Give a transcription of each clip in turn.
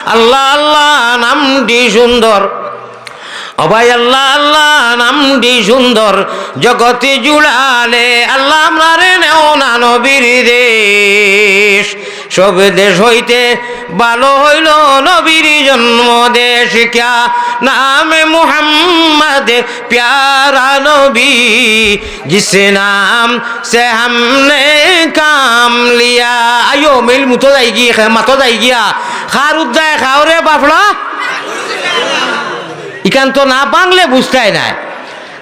আল্লাহ আল্লাহ, নামটি সুন্দর। অবাই আল্লাহ আল্লাহ, নামটি সুন্দর। জগতে জুড়ালে আল্লাহ আমরা নেও না নবীর দেশ। সব দেশ হইতে ভালো হইল জন্ম দেশ ক্যা নাম মোহাম্মদ প্যারা নবী। জিস নাম, সে হামনে কাম লিয়া আয়ো, মিল মুতো যাই গিয়ে মাথো যাই গিয়া। খার উদ্দায় খাও রে বাফড়া ইকান তো না বাংলে বুঝতাই নাই।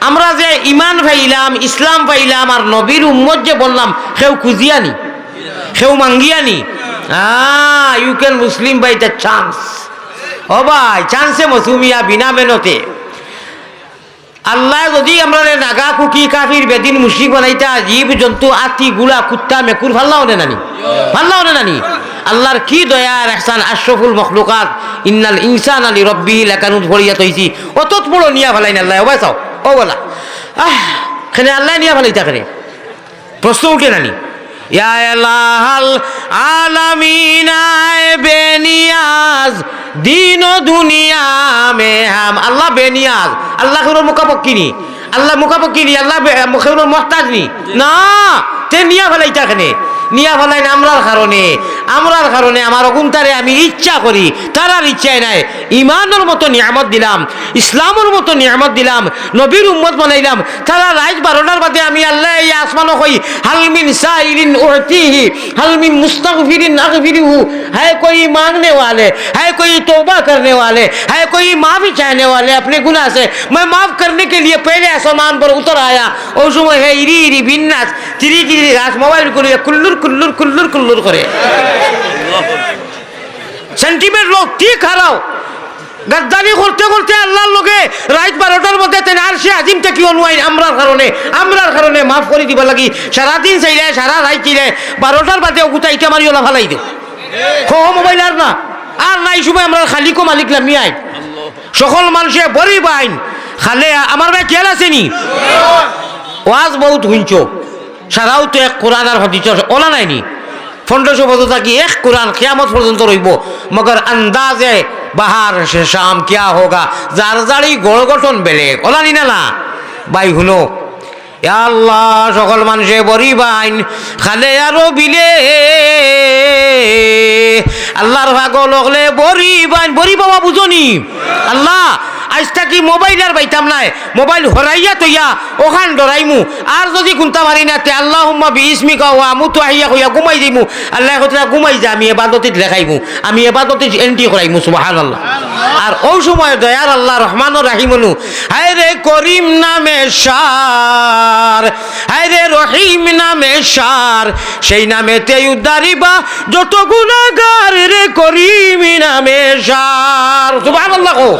আমরা যে ইমান ফাইলাম ইসলাম পাইলাম, আর নবীর উম্মত যে বললাম, সেও খুঁজিয়ানি, সেও মাঙ্গিয়ানি। Are you can Muslim by the chance ও ভাই চান্সে মসুমিয়া বিনা মেনতে। আল্লাহ যদি আমরা নাগা কুকি কাফির বেদিন মুশিক বানাইতা জীব জন্তু আতি গুলা কুত্তা মেকুর ভাল্লাও নে নানি? ভাল্লাও নে নানি? আল্লাহর কি দয়ার এহসান, আশরফুল মখলুকাত, ইন্নাল ইনসান আলী রব্বি লেখানুত ভরিয়া তৈছি। অতত বড় নিয়া ফেলাই না আল্লাহ ওবাই চাও, ও বলা আহ, খেনে আল্লাহ নিয়া ফেলাইতা খেনে। প্রশ্ন উঠে নানি? বেনিয়াজ আল্লাহ বেনিয়াজ, আল্লাহ আল্লাহ আল্লাহ নি? তে নিয়া নিয়া আমি ইচ্ছা করি, তারার ইচ্ছায় নাই। ইমানের মতো নিয়ামত দিলাম, ইসলামের মতো নিয়ামত দিলাম, নবীর উম্মত বানাইলাম, তারা রাইত বারোটার বাদে আমি আল্লাহ এই আসমানো কই হালমিন সাইরিন উহতিহি হালমিন মুস্তাগফিরিন আগফিরিহু है कोई मांगने वाले है कोई तौबा करने वाले है कोई माफी चाहने वाले अपने गुनाह से मैं माफ करने के लिए पहले आसमान पर उतर आया उस समय है इरी इरी बिन्नास तिरी तिरी घास मोबाइल করে কুল্লুর কুল্লুর কুল্লুর কুল্লুর করে সেন্টিমেন্ট লোক ঠিক হারাও গাদ্দারি করতে করতে আল্লাহর লোকে রাত বারোটার মধ্যে তেন আর সে আজিম থেকে অনুয়াইন আমরার কারণে আমরার কারণে মাফ করে দিব লাগি। সারাদিন চাইলে সারা রাত চাইলে বারোটার বাদে গুতা ইটা মারি ওলা ফালাই দিও খো মোবাইল আর না। আর নাই সময় আমরা খালিকো মালিক লামি আইন। সকল মানুষে বড়ি বাইন। খালে আমার ভাই খেয়াল আছে নি? ওয়াজ বহুত হুঞ্চ সারাও তো এক কোরআন আর হদিস ওলা নাই নি? পনেরোশো বছর থাকি এক কোরআন কিয়ামত পর্যন্ত রইব। মগর আন্দাজে বাহার শাম কিয়া হোগা? যার যারই গড় গঠন বেলেগ। ওলা নি না বাই হুনো আল্লাহ, সকল মানুষে বরি বাইন। খালে আরও বিলে। আল্লাহর ভাগ লগলে বরি বাইন। বরি বাবা বুঝনি আল্লাহ আজটা কি মোবাইল আর বাইতাম নাই? মোবাইল হরাইয়া তৈয়া, ওখান ডরাইমু। আর যদি কুন্তা মারি না, তে আল্লাহ হুম্মা বি ইসমিকা আমু তো আহিয়া কইয়া ঘুমাই দিমু। আল্লাহ কথা ঘুমাই যা, আমি এবাদতিত লেখাইমু আমি এবাদতিত এন্ট্রি করাইমু, সুবহানাল্লাহ। আর ওই সময় দয়ার আল্লাহ রহমান রাহিমনু। হায় রে করিম নামে সার হায় রে রহিম নামে সার সেই নামে নামেতে উদ্ধারিবা যত গুণাগার রে করিম নামে সার। সুবহানাল্লাহ কো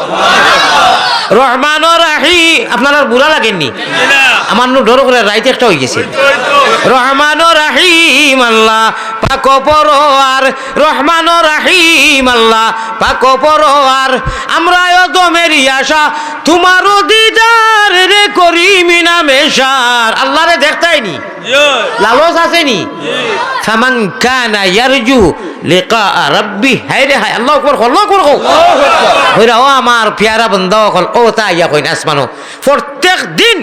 রহমান রাহি আপনার আর বুড়া লাগেননি? আমার নো ডর করে রাইতে একটা হয়ে গেছে। রহমান রাহিম আল্লাহ পাক পরোয়ার। রহমান রাহিম আল্লাহ পাক পরোয়ার। আমরা দমেরি আশা তোমারও দিদার রে করিমি মিনা সার। আল্লাহ রে দেখতাইনি লালস আসেনি ফামান কানা ইয়ারজু লিকা রাব্বি। হায় রে হায় আল্লাহ আকবার আল্লাহ আকবার কও। হইরা ও আমার পেয়ারা বন্ধা অকল ও তা ইয়া কইন আসমানো। প্রত্যেক দিন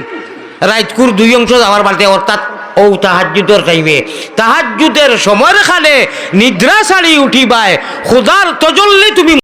রাইতকুর দুই অংশ যাওয়ার বাড়িতে অর্থাৎ ও তাহাজুদর টাইমে। তাহাজুদের সময় খালে নিদ্রা ছাড়ি উঠিবায় খুদার তজল্লি তুমি